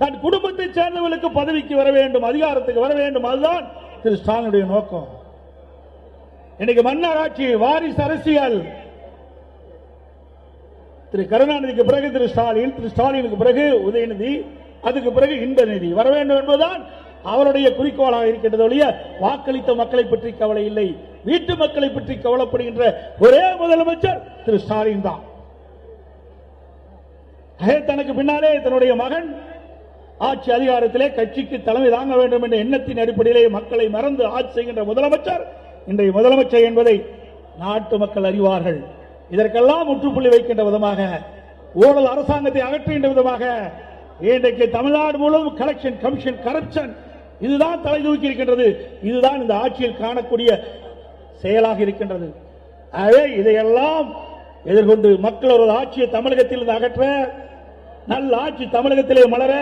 தன் குடும்பத்தை சேர்ந்தவர்களுக்கு பதவிக்கு வர வேண்டும் அதிகாரத்துக்கு வர வேண்டும். அதுதான் திரு ஸ்டாலினுடைய நோக்கம். இன்னைக்கு மன்னர் ஆட்சி வாரிசு அரசியல். திரு கருணாநிதிக்கு பிறகு திரு ஸ்டாலின் திரு ஸ்டாலினுக்கு பிறகு உதயநிதி அதுக்கு பிறகு இன்பநிதி. வர வேண்டும் என்பதுதான் அவருடைய குறிக்கோளாக இருக்கின்றது ஒழிய வாக்களித்த மக்களை பற்றி கவலை இல்லை. வீட்டு மக்களை பற்றி கவலைப்படுகின்ற ஒரே முதலமைச்சர் திரு ஸ்டாலின் தான். தனக்கு பின்னாலே தன்னுடைய மகன் ஆட்சி அதிகாரத்திலே கட்சிக்கு தலைமை தாங்க வேண்டும் என்ற எண்ணத்தின் அடிப்படையிலே மக்களை மறந்து ஆட்சி செய்கின்ற முதலமைச்சர் இன்றைய முதலமைச்சர் என்பதை நாட்டு மக்கள் அறிவார்கள். இதற்கெல்லாம் முற்றுப்புள்ளி வைக்கின்ற விதமாக ஊழல் அரசாங்கத்தை அகற்றுகின்ற விதமாக இன்றைக்கு தமிழ்நாடு முழுவதும் கலெக்ஷன் கமிஷன் கரப்ஷன் இதுதான் தலை தூக்கி இருக்கின்றது. இதுதான் இந்த ஆட்சியில் காணக்கூடிய செயலாக இருக்கின்றது. ஆகவே இதையெல்லாம் எதிர்கொண்டு மக்கள் ஒரு ஆட்சியை தமிழகத்தில் இருந்து அகற்ற நல்ல ஆட்சி தமிழகத்திலே மலர